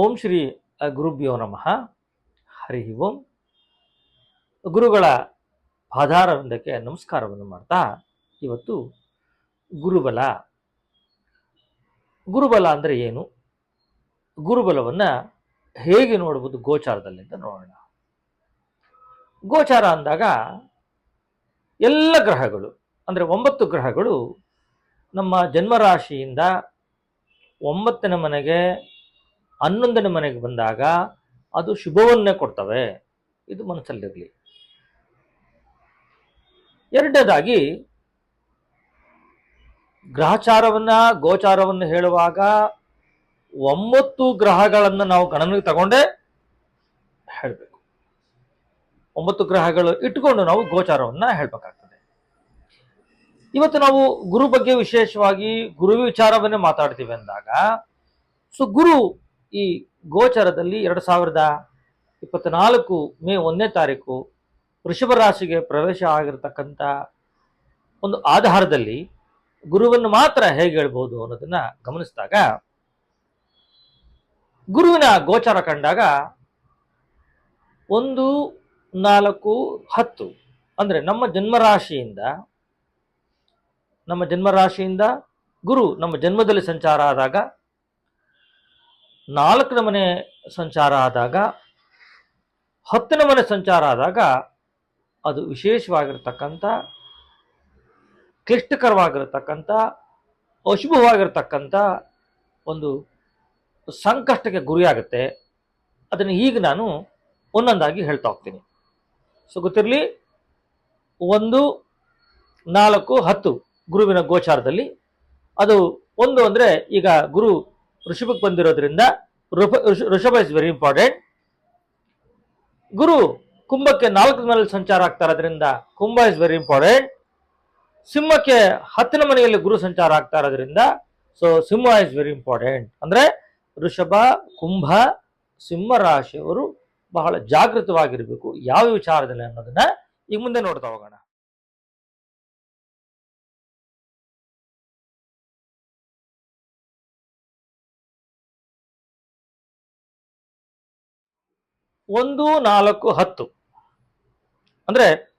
ಓಂ ಶ್ರೀ ಗುರುಭ್ಯೋ ನಮಃ. ಹರಿ ಓಂ. ಗುರುಗಳ ಪಾದಾರವಿಂದಕ್ಕೆ ನಮಸ್ಕಾರವನ್ನು ಮಾಡ್ತಾ ಇವತ್ತು ಗುರುಬಲ. ಗುರುಬಲ ಅಂದರೆ ಏನು? ಗುರುಬಲವನ್ನು ಹೇಗೆ ನೋಡ್ಬೋದು ಗೋಚಾರದಲ್ಲಿ ಅಂತ ನೋಡೋಣ. ಗೋಚಾರ ಅಂದಾಗ ಎಲ್ಲ ಗ್ರಹಗಳು, ಅಂದರೆ ಒಂಬತ್ತು ಗ್ರಹಗಳು ನಮ್ಮ ಜನ್ಮರಾಶಿಯಿಂದ ಒಂಬತ್ತನೇ ಮನೆಗೆ ಹನ್ನೊಂದನೇ ಮನೆಗೆ ಬಂದಾಗ ಅದು ಶುಭವನ್ನೇ ಕೊಡ್ತವೆ. ಇದು ಮನಸ್ಸಲ್ಲಿರಲಿ. ಎರಡನೇದಾಗಿ, ಗ್ರಹಚಾರವನ್ನ, ಗೋಚಾರವನ್ನು ಹೇಳುವಾಗ ಒಂಬತ್ತು ಗ್ರಹಗಳನ್ನು ನಾವು ಗಣನೆಗೆ ತಗೊಂಡೇ ಹೇಳಬೇಕು. ಒಂಬತ್ತು ಗ್ರಹಗಳು ಇಟ್ಕೊಂಡು ನಾವು ಗೋಚಾರವನ್ನ ಹೇಳ್ಬೇಕಾಗ್ತದೆ. ಇವತ್ತು ನಾವು ಗುರು ಬಗ್ಗೆ ವಿಶೇಷವಾಗಿ ಗುರು ವಿಚಾರವನ್ನೇ ಮಾತಾಡ್ತೀವಿ ಅಂದಾಗ, ಸೊ ಗುರು ಈ ಗೋಚರದಲ್ಲಿ ಎರಡು ಸಾವಿರದ ಇಪ್ಪತ್ನಾಲ್ಕು ಮೇ ಒಂದನೇ ತಾರೀಕು ವೃಷಭ ರಾಶಿಗೆ ಪ್ರವೇಶ ಆಗಿರತಕ್ಕಂಥ ಒಂದು ಆಧಾರದಲ್ಲಿ ಗುರುವನ್ನು ಮಾತ್ರ ಹೇಗೆ ಹೇಳ್ಬೋದು ಅನ್ನೋದನ್ನ ಗಮನಿಸಿದಾಗ, ಗುರುವಿನ ಗೋಚಾರ ಕಂಡಾಗ ಒಂದು, ನಾಲ್ಕು, ಹತ್ತು ಅಂದರೆ ನಮ್ಮ ಜನ್ಮರಾಶಿಯಿಂದ ನಮ್ಮ ಜನ್ಮರಾಶಿಯಿಂದ ಗುರು ನಮ್ಮ ಜನ್ಮದಲ್ಲಿ ಸಂಚಾರ ಆದಾಗ ನಾಲ್ಕನೇ ನಮನೆ ಸಂಚಾರ ಆದಾಗ ಹತ್ತು ಮನೆ ಸಂಚಾರ ಆದಾಗ ಅದು ವಿಶೇಷವಾಗಿರ್ತಕ್ಕಂಥ, ಕ್ಲಿಷ್ಟಕರವಾಗಿರತಕ್ಕಂಥ, ಅಶುಭವಾಗಿರ್ತಕ್ಕಂಥ ಒಂದು ಸಂಕಷ್ಟಕ್ಕೆ ಗುರಿಯಾಗುತ್ತೆ. ಅದನ್ನು ಈಗ ನಾನು ಒಂದೊಂದಾಗಿ ಹೇಳ್ತಾ ಹೋಗ್ತೀನಿ. ಸೊ, ಗೊತ್ತಿರಲಿ? ಒಂದು, ನಾಲ್ಕು, ಹತ್ತು ಗುರುವಿನ ಗೋಚಾರದಲ್ಲಿ ಅದು ಒಂದು ಅಂದರೆ ಈಗ ಗುರು ಋಷಭಕ್ಕೆ ಬಂದಿರೋದ್ರಿಂದ ಋಷ- ಋಷ- ಋಷಭ ಇಸ್ ವೆರಿ ಇಂಪಾರ್ಟೆಂಟ್ ಗುರು ಕುಂಭಕ್ಕೆ ನಾಲ್ಕು ಮನೆಯಲ್ಲಿ ಸಂಚಾರ ಆಗ್ತಾ ಇರೋದ್ರಿಂದ ಕುಂಭ ಇಸ್ ವೆರಿ ಇಂಪಾರ್ಟೆಂಟ್ ಸಿಂಹಕ್ಕೆ ಹತ್ತನೇ ಮನೆಯಲ್ಲಿ ಗುರು ಸಂಚಾರ ಆಗ್ತಾ ಇರೋದ್ರಿಂದ so Simha is very important ಅಂದ್ರೆ ಋಷಭ, ಕುಂಭ, ಸಿಂಹ ರಾಶಿಯವರು ಬಹಳ ಜಾಗೃತವಾಗಿರಬೇಕು. ಯಾವ ವಿಚಾರದಲ್ಲಿ ಅನ್ನೋದನ್ನ ಈಗ ಮುಂದೆ ನೋಡ್ತಾ ಹೋಗೋಣ. ಒಂದು, ನಾಲ್ಕು, ಹತ್ತು. ಅಂದ್ರೆ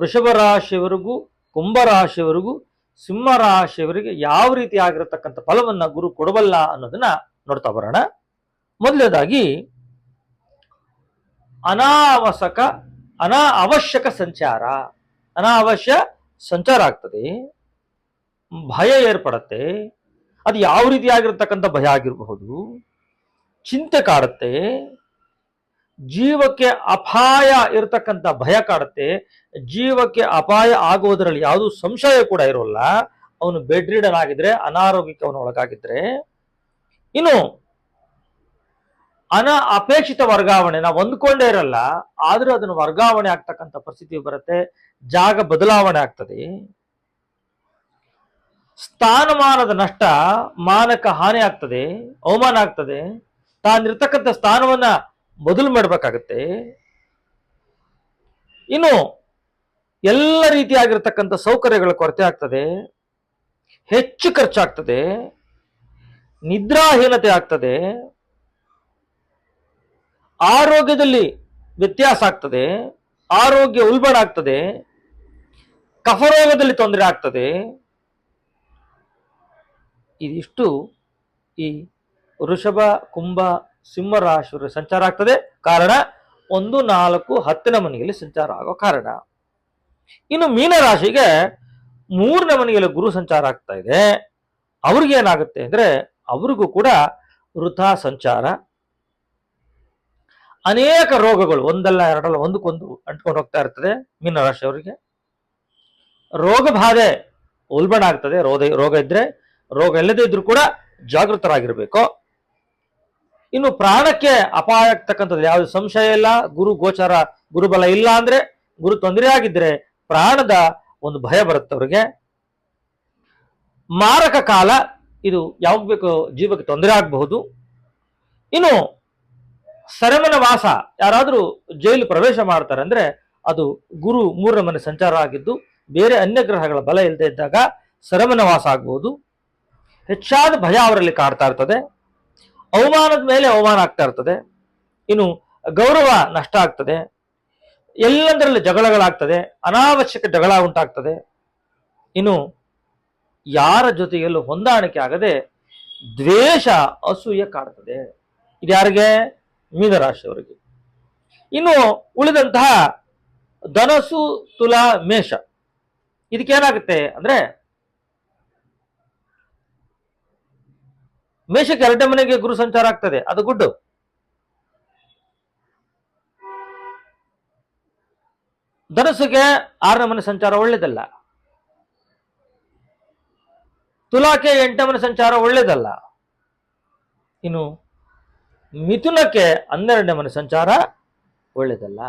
ವೃಷಭ ರಾಶಿಯವರೆಗೂ ಕುಂಭರಾಶಿಯವರೆಗೂ ಸಿಂಹರಾಶಿಯವರಿಗೆ ಸಿಂಹ ರಾಶಿಯವರಿಗೆ ಯಾವ ರೀತಿ ಆಗಿರತಕ್ಕಂಥ ಫಲವನ್ನ ಗುರು ಕೊಡಬಲ್ಲ ಅನ್ನೋದನ್ನ ನೋಡ್ತಾ ಬರೋಣ. ಮೊದಲನೇದಾಗಿ ಅನಾವಶ್ಯಕ ಅನಾ ಅವಶ್ಯಕ ಸಂಚಾರ. ಅನಾವಶ್ಯ ಸಂಚಾರ ಆಗ್ತದೆ. ಭಯ ಏರ್ಪಡತ್ತೆ. ಅದು ಯಾವ ರೀತಿ ಆಗಿರತಕ್ಕಂಥ ಭಯ ಆಗಿರಬಹುದು. ಚಿಂತೆ ಕಾಡುತ್ತೆ. ಜೀವಕ್ಕೆ ಅಪಾಯ ಇರತಕ್ಕಂಥ ಭಯ ಕಾಡುತ್ತೆ. ಜೀವಕ್ಕೆ ಅಪಾಯ ಆಗುವುದರಲ್ಲಿ ಯಾವುದೂ ಸಂಶಯ ಕೂಡ ಇರೋಲ್ಲ. ಅವನು ಬೆಡ್ ರೀಡನ್ ಆಗಿದ್ರೆ ಅನಾರೋಗ್ಯಕ್ಕೆ ಒಳಗಾಗಿದ್ರೆ. ಇನ್ನು, ಅನ ಅಪೇಕ್ಷಿತ ವರ್ಗಾವಣೆ, ನಾವು ಹೊಂದ್ಕೊಂಡೇ ಇರಲ್ಲ, ಆದ್ರೂ ಅದನ್ನು ವರ್ಗಾವಣೆ ಆಗ್ತಕ್ಕಂಥ ಪರಿಸ್ಥಿತಿ ಬರುತ್ತೆ. ಜಾಗ ಬದಲಾವಣೆ ಆಗ್ತದೆ. ಸ್ಥಾನಮಾನದ ನಷ್ಟ ಮಾನಕ ಹಾನಿ ಆಗ್ತದೆ, ಅವಮಾನ ಆಗ್ತದೆ. ತಾನಿರ್ತಕ್ಕಂಥ ಸ್ಥಾನವನ್ನ ಬದಲು ಮಾಡಬೇಕಾಗತ್ತೆ. ಇನ್ನು ಎಲ್ಲ ರೀತಿಯಾಗಿರ್ತಕ್ಕಂಥ ಸೌಕರ್ಯಗಳ ಕೊರತೆ ಆಗ್ತದೆ. ಹೆಚ್ಚು ಖರ್ಚಾಗ್ತದೆ. ನಿದ್ರಾಹೀನತೆ ಆಗ್ತದೆ. ಆರೋಗ್ಯದಲ್ಲಿ ವ್ಯತ್ಯಾಸ ಆಗ್ತದೆ. ಆರೋಗ್ಯ ಉಲ್ಬಣ ಆಗ್ತದೆ. ಕಫರೋಗದಲ್ಲಿ ತೊಂದರೆ ಆಗ್ತದೆ. ಇದಿಷ್ಟು ಈ ವೃಷಭ, ಕುಂಭ ಸಿಂಹ ರಾಶಿಯವರ ಸಂಚಾರ ಆಗ್ತದೆ. ಕಾರಣ ಒಂದು, ನಾಲ್ಕು, ಹತ್ತನೇ ಮನೆಯಲ್ಲಿ ಸಂಚಾರ ಆಗೋ ಕಾರಣ. ಇನ್ನು ಮೀನರಾಶಿಗೆ ಮೂರನೇ ಮನೆಯಲ್ಲಿ ಗುರು ಸಂಚಾರ ಆಗ್ತಾ ಇದೆ. ಅವ್ರಿಗೇನಾಗುತ್ತೆ ಅಂದ್ರೆ ಅವ್ರಿಗೂ ಕೂಡ ವೃಥಾ ಸಂಚಾರ. ಅನೇಕ ರೋಗಗಳು ಒಂದಲ್ಲ, ಎರಡಲ್ಲ, ಒಂದಕ್ಕೊಂದು ಅಂಟ್ಕೊಂಡು ಹೋಗ್ತಾ ಇರ್ತದೆ ಮೀನರಾಶಿಯವರಿಗೆ ರಾಶಿಯವರಿಗೆ ರೋಗ ಬಾಧೆ ಉಲ್ಬಣ ಆಗ್ತದೆ. ರೋಗ ರೋಗ ಇದ್ರೆ ರೋಗ ಇಲ್ಲದೇ ಇದ್ರೂ ಕೂಡ ಜಾಗೃತರಾಗಿರ್ಬೇಕು. ಇನ್ನು ಪ್ರಾಣಕ್ಕೆ ಅಪಾಯ ಆಗ್ತಕ್ಕಂಥದ್ದು ಯಾವುದು ಸಂಶಯ ಇಲ್ಲ, ಗುರು ಗೋಚಾರ, ಗುರುಬಲ ಇಲ್ಲ ಅಂದ್ರೆ ಗುರು ತೊಂದರೆ ಆಗಿದ್ರೆ ಪ್ರಾಣದ ಒಂದು ಭಯ ಬರುತ್ತೆ ಅವ್ರಿಗೆ. ಮಾರಕ ಕಾಲ, ಇದು ಯಾವಾಗ ಬೇಕು ಜೀವಕ್ಕೆ ತೊಂದರೆ ಆಗಬಹುದು. ಇನ್ನು ಸರಮನ ವಾಸ, ಯಾರಾದರೂ ಜೈಲು ಪ್ರವೇಶ ಮಾಡ್ತಾರೆ ಅಂದ್ರೆ ಅದು ಗುರು ಮೂರರ ಮನೆ ಸಂಚಾರ ಆಗಿದ್ದು, ಬೇರೆ ಅನ್ಯ ಗ್ರಹಗಳ ಬಲ ಇಲ್ಲದೆ ಇದ್ದಾಗ ಸರಮನ ವಾಸ ಆಗಬಹುದು ಹೆಚ್ಚಾದ ಭಯ ಅವರಲ್ಲಿ ಕಾಡ್ತಾ ಇರ್ತದೆ. ಅವಮಾನದ ಮೇಲೆ ಅವಮಾನ ಆಗ್ತಾ ಇರ್ತದೆ. ಇನ್ನು ಗೌರವ ನಷ್ಟ ಆಗ್ತದೆ. ಎಲ್ಲದರಲ್ಲಿ ಜಗಳಗಳಾಗ್ತದೆ. ಅನಾವಶ್ಯಕ ಜಗಳ ಉಂಟಾಗ್ತದೆ. ಇನ್ನು ಯಾರ ಜೊತೆಯಲ್ಲೂ ಹೊಂದಾಣಿಕೆ ಆಗದೆ ದ್ವೇಷ ಅಸೂಯೆ ಕಾಡ್ತದೆ. ಇದು ಯಾರಿಗೆ? ಮೀನರಾಶಿಯವರಿಗೆ. ಇನ್ನು ಉಳಿದಂತಹ ಧನಸು, ತುಲಾ, ಮೇಷ. ಇದಕ್ಕೇನಾಗುತ್ತೆ ಅಂದ್ರೆ ಮೇಷಕ್ಕೆ ಎರಡನೇ ಮನೆಗೆ ಗುರು ಸಂಚಾರ ಆಗ್ತದೆ. ಅದು ಗುಡ್ಡು. ಧನಸ್ಸಿಗೆ ಆರನೇ ಮನೆ ಸಂಚಾರ ಒಳ್ಳೇದಲ್ಲ. ತುಲಾಕ್ಕೆ ಎಂಟನೇ ಮನೆ ಸಂಚಾರ ಒಳ್ಳೇದಲ್ಲ. ಇನ್ನು ಮಿಥುನಕ್ಕೆ ಹನ್ನೆರಡನೇ ಮನೆ ಸಂಚಾರ ಒಳ್ಳೇದಲ್ಲ.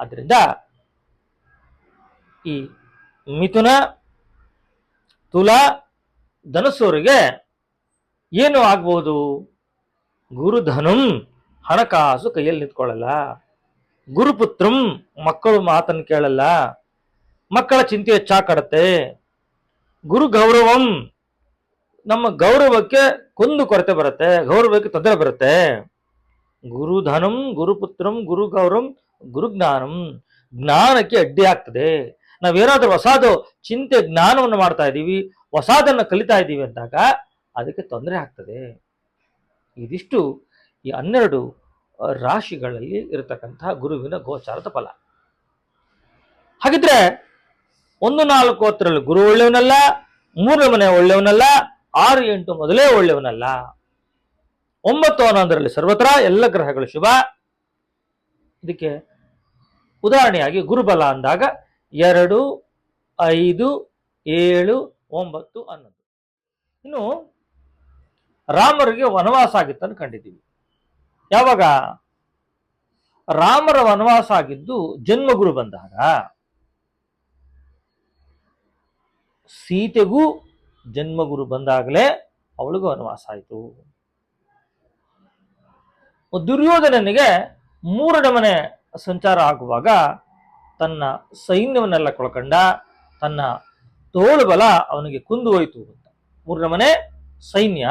ಆದ್ದರಿಂದ ಈ ಮಿಥುನ, ತುಲಾ ಧನಸ್ಸವರಿಗೆ ಏನು ಆಗ್ಬೋದು? ಗುರುಧನಂ ಹಣಕಾಸು ಕೈಯಲ್ಲಿ ನಿಂತ್ಕೊಳ್ಳಲ್ಲ. ಗುರುಪುತ್ರಂ ಮಕ್ಕಳು ಮಾತನ್ನು ಕೇಳಲ್ಲ. ಮಕ್ಕಳ ಚಿಂತೆ ಹೆಚ್ಚಾಕಡತ್ತೆ ಗುರು ಗೌರವಂ ನಮ್ಮ ಗೌರವಕ್ಕೆ ಕುಂದು ಕೊರತೆ ಬರುತ್ತೆ, ಗೌರವಕ್ಕೆ ತೊಂದರೆ ಬರುತ್ತೆ. ಗುರುಧನಂ, ಗುರುಪುತ್ರಂ ಗುರು ಗೌರವಂ ಗುರುಜ್ಞಾನಂ ಜ್ಞಾನಕ್ಕೆ ಅಡ್ಡಿ ಆಗ್ತದೆ ನಾವೇನಾದ್ರೂ ಹೊಸದು ಚಿಂತೆ ಜ್ಞಾನವನ್ನು ಮಾಡ್ತಾ ಇದ್ದೀವಿ, ಹೊಸದನ್ನು ಕಲಿತಾ ಇದ್ದೀವಿ ಅಂದಾಗ ಅದಕ್ಕೆ ತೊಂದರೆ ಆಗ್ತದೆ. ಇದಿಷ್ಟು ಈ ಹನ್ನೆರಡು ರಾಶಿಗಳಲ್ಲಿ ಇರತಕ್ಕಂತಹ ಗುರುವಿನ ಗೋಚಾರದ ಫಲ. ಹಾಗಿದ್ರೆ ಒಂದು ನಾಲ್ಕು ಹತ್ತರಲ್ಲಿ ಗುರು ಒಳ್ಳೆಯವನಲ್ಲ, ಮೂರನೇ ಮನೆ ಒಳ್ಳೆಯವನಲ್ಲ, ಆರು, ಎಂಟು ಮೊದಲೇ ಒಳ್ಳೆಯವನಲ್ಲ. ಒಂಬತ್ತು, ಹನ್ನೊಂದರಲ್ಲಿ ಸರ್ವತ್ರ ಎಲ್ಲ ಗ್ರಹಗಳು ಶುಭ ಇದಕ್ಕೆ ಉದಾಹರಣೆಯಾಗಿ ಗುರುಬಲ ಅಂದಾಗ ಎರಡು, ಐದು, ಏಳು, ಒಂಬತ್ತು ಹನ್ನೊಂದು ಇನ್ನು ರಾಮರಿಗೆ ವನವಾಸ ಆಗಿತ್ತನ್ನು ಕಂಡಿದ್ದೀವಿ. ಯಾವಾಗ? ರಾಮರ ವನವಾಸ ಆಗಿದ್ದು ಜನ್ಮಗುರು ಬಂದಾಗ. ಸೀತೆಗೂ ಜನ್ಮಗುರು ಬಂದಾಗಲೇ ಅವಳಿಗೂ ವನವಾಸ ಆಯಿತು. ದುರ್ಯೋಧನನಿಗೆ ಮೂರನೇ ಮನೆ ಸಂಚಾರ ಆಗುವಾಗ ತನ್ನ ಸೈನ್ಯವನ್ನೆಲ್ಲ ಕೊಳ್ಕಂಡ ತನ್ನ ತೋಳು ಬಲ ಅವನಿಗೆ ಕುಂದು ಹೋಯಿತು ಅಂತ. ಮೂರನೇ ಮನೆ ಸೈನ್ಯ.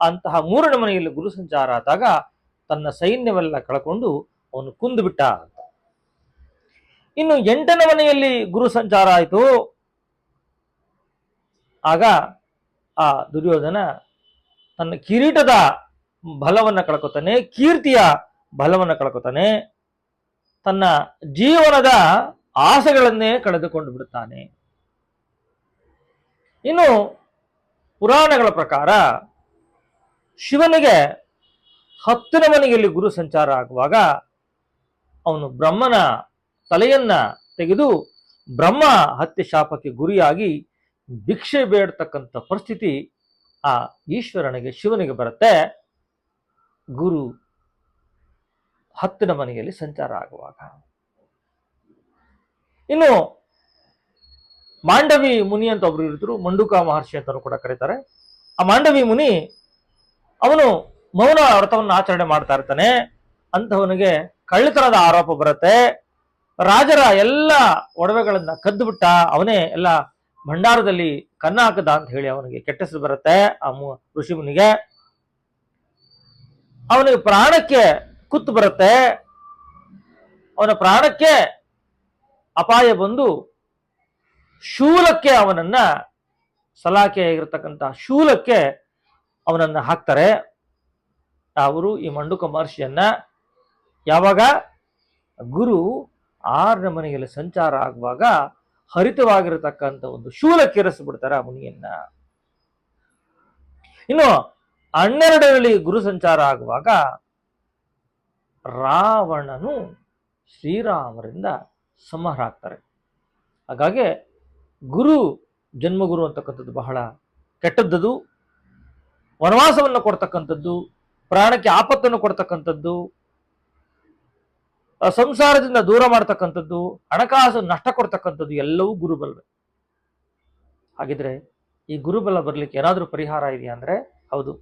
ಅಂತಹ ಮೂರನೇ ಮನೆಯಲ್ಲಿ ಗುರು ಸಂಚಾರ ಆದಾಗ ತನ್ನ ಸೈನ್ಯವೆಲ್ಲ ಕಳ್ಕೊಂಡು ಅವನು ಕುಂದು ಬಿಟ್ಟ ಅಂತ. ಇನ್ನು ಎಂಟನೇ ಮನೆಯಲ್ಲಿ ಗುರು ಸಂಚಾರ ಆಯಿತು. ಆಗ ಆ ದುರ್ಯೋಧನ ತನ್ನ ಕಿರೀಟದ ಬಲವನ್ನ ಕಳ್ಕೊತಾನೆ, ಕೀರ್ತಿಯ ಬಲವನ್ನ ಕಳ್ಕೊತಾನೆ ತನ್ನ ಜೀವನದ ಆಸೆಗಳನ್ನೇ ಕಳೆದುಕೊಂಡು ಬಿಡುತ್ತಾನೆ. ಇನ್ನು ಪುರಾಣಗಳ ಪ್ರಕಾರ ಶಿವನಿಗೆ ಹತ್ತನೇ ಮನೆಯಲ್ಲಿ ಗುರು ಸಂಚಾರ ಆಗುವಾಗ ಅವನು ಬ್ರಹ್ಮನ ತಲೆಯನ್ನ ತೆಗೆದು ಬ್ರಹ್ಮ ಹತ್ಯೆ ಶಾಪಕ್ಕೆ ಗುರಿಯಾಗಿ ಭಿಕ್ಷೆ ಬೇಡತಕ್ಕಂಥ ಪರಿಸ್ಥಿತಿ ಆ ಈಶ್ವರನಿಗೆ ಶಿವನಿಗೆ ಬರುತ್ತೆ. ಗುರು ಹತ್ತಿನ ಮನೆಯಲ್ಲಿ ಸಂಚಾರ ಆಗುವಾಗ. ಇನ್ನು ಮಾಂಡವಿ ಮುನಿ ಅಂತ ಒಬ್ರು ಇದ್ರು, ಮಂಡುಕ ಮಹರ್ಷಿ ಅಂತಲೂ ಕೂಡ ಕರೀತಾರೆ. ಆ ಮಾಂಡವಿ ಮುನಿ ಅವನು ಮೌನ ವ್ರತವನ್ನು ಆಚರಣೆ ಮಾಡ್ತಾ ಇರ್ತಾನೆ. ಅಂತವನಿಗೆ ಕಳ್ಳತನದ ಆರೋಪ ಬರುತ್ತೆ. ರಾಜರ ಎಲ್ಲ ಒಡವೆಗಳನ್ನ ಕದ್ದು ಬಿಟ್ಟ ಅವನೇ ಎಲ್ಲ ಭಂಡಾರದಲ್ಲಿ ಕನ್ನ ಹಾಕದ ಅಂತ ಹೇಳಿ ಅವನಿಗೆ ಕೆಟ್ಟ ಹೆಸರು ಬರುತ್ತೆ ಆ ಋಷಿ ಮುನಿಗೆ. ಅವನಿಗೆ ಪ್ರಾಣಕ್ಕೆ ಕುತ್ತು ಬರುತ್ತೆ. ಅವನ ಪ್ರಾಣಕ್ಕೆ ಅಪಾಯ ಬಂದು ಶೂಲಕ್ಕೆ ಅವನನ್ನ ಸಲಾಕೆಯಾಗಿರ್ತಕ್ಕಂಥ ಶೂಲಕ್ಕೆ ಅವನನ್ನ ಹಾಕ್ತಾರೆ. ಅವರು ಈ ಮಂಡುಕ ಮಹರ್ಷಿಯನ್ನ ಯಾವಾಗ ಗುರು ಆರನೇ ಮನೆಯಲ್ಲಿ ಸಂಚಾರ ಆಗುವಾಗ ಹರಿತವಾಗಿರತಕ್ಕಂಥ ಒಂದು ಶೂಲಕ್ಕೆ ಇರಿಸ್ಬಿಡ್ತಾರೆ ಆ ಮುನಿಯನ್ನ. ಇನ್ನು ಹನ್ನೆರಡರಲ್ಲಿ ಗುರು ಸಂಚಾರ ಆಗುವಾಗ ರಾವಣನು ಶ್ರೀರಾಮರಿಂದ ಸಂಹಾರ ಆಗ್ತಾರೆ ಹಾಗಾಗಿ ಗುರು, ಜನ್ಮಗುರು ಅಂತಕ್ಕಂಥದ್ದು ಬಹಳ ಕೆಟ್ಟದ್ದದು. ವನವಾಸವನ್ನು ಕೊಡ್ತಕ್ಕಂಥದ್ದು, ಪ್ರಾಣಕ್ಕೆ ಆಪತ್ತನ್ನು ಕೊಡ್ತಕ್ಕಂಥದ್ದು ಸಂಸಾರದಿಂದ ದೂರ ಮಾಡ್ತಕ್ಕಂಥದ್ದು, ಹಣಕಾಸು ನಷ್ಟ ಕೊಡ್ತಕ್ಕಂಥದ್ದು ಎಲ್ಲವೂ ಗುರುಬಲವೇ. ಹಾಗಿದ್ರೆ ಈ ಗುರುಬಲ ಬರ್ಲಿಕ್ಕೆ ಏನಾದರೂ ಪರಿಹಾರ ಇದೆಯಾ ಅಂದ್ರೆ ಹೌದು.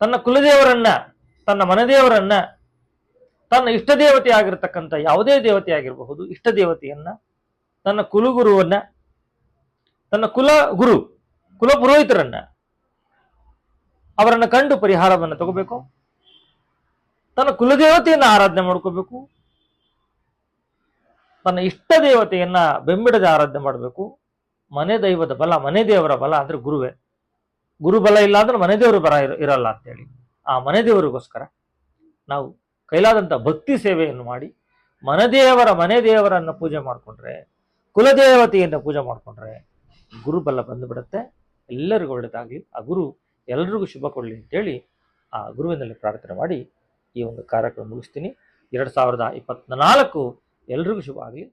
ತನ್ನ ಕುಲದೇವರನ್ನ, ತನ್ನ ಮನದೇವರನ್ನ ತನ್ನ ಇಷ್ಟ ದೇವತೆ ಆಗಿರತಕ್ಕಂಥ ಯಾವುದೇ ದೇವತೆ ಆಗಿರಬಹುದು, ಇಷ್ಟ ದೇವತೆಯನ್ನ, ತನ್ನ ಕುಲಗುರುವನ್ನ, ತನ್ನ ಕುಲ ಗುರು, ಕುಲ ಪುರೋಹಿತರನ್ನ ಅವರನ್ನು ಕಂಡು ಪರಿಹಾರವನ್ನು ತಗೋಬೇಕು. ತನ್ನ ಕುಲದೇವತೆಯನ್ನು ಆರಾಧನೆ ಮಾಡ್ಕೋಬೇಕು. ತನ್ನ ಇಷ್ಟ ದೇವತೆಯನ್ನ ಬೆಂಬಿಡದೆ ಆರಾಧನೆ ಮಾಡಬೇಕು. ಮನೆ ದೈವದ ಬಲ, ಮನೆ ದೇವರ ಬಲ ಅಂದ್ರೆ ಗುರುವೇ. ಗುರು ಬಲ ಇಲ್ಲ ಅಂದ್ರೆ ಮನೆ ದೇವರ ಇರಲ್ಲ ಇರಲ್ಲ ಅಂತೇಳಿ. ಆ ಮನೆ ದೇವರಿಗೋಸ್ಕರ ನಾವು ಕೈಲಾದಂಥ ಭಕ್ತಿ ಸೇವೆಯನ್ನು ಮಾಡಿ ಮನದೇವರ ಮನೆ ದೇವರನ್ನು ಪೂಜೆ ಮಾಡಿಕೊಂಡ್ರೆ ಕುಲದೇವತೆಯನ್ನು ಪೂಜೆ ಮಾಡಿಕೊಂಡ್ರೆ ಗುರುಬಲ ಬಂದುಬಿಡುತ್ತೆ ಎಲ್ಲರಿಗೂ ಒಳ್ಳೆಯದಾಗಲಿ ಆ ಗುರು ಎಲ್ರಿಗೂ ಶುಭ ಕೊಡಲಿ ಅಂತೇಳಿ ಆ ಗುರುವಿನಲ್ಲಿ ಪ್ರಾರ್ಥನೆ ಮಾಡಿ ಈ ಒಂದು ಕಾರ್ಯಕ್ರಮ ಮುಗಿಸ್ತೀನಿ. ಎರಡು ಸಾವಿರದ ಇಪ್ಪತ್ನಾಲ್ಕು ಎಲ್ರಿಗೂ ಶುಭ ಆಗಲಿ.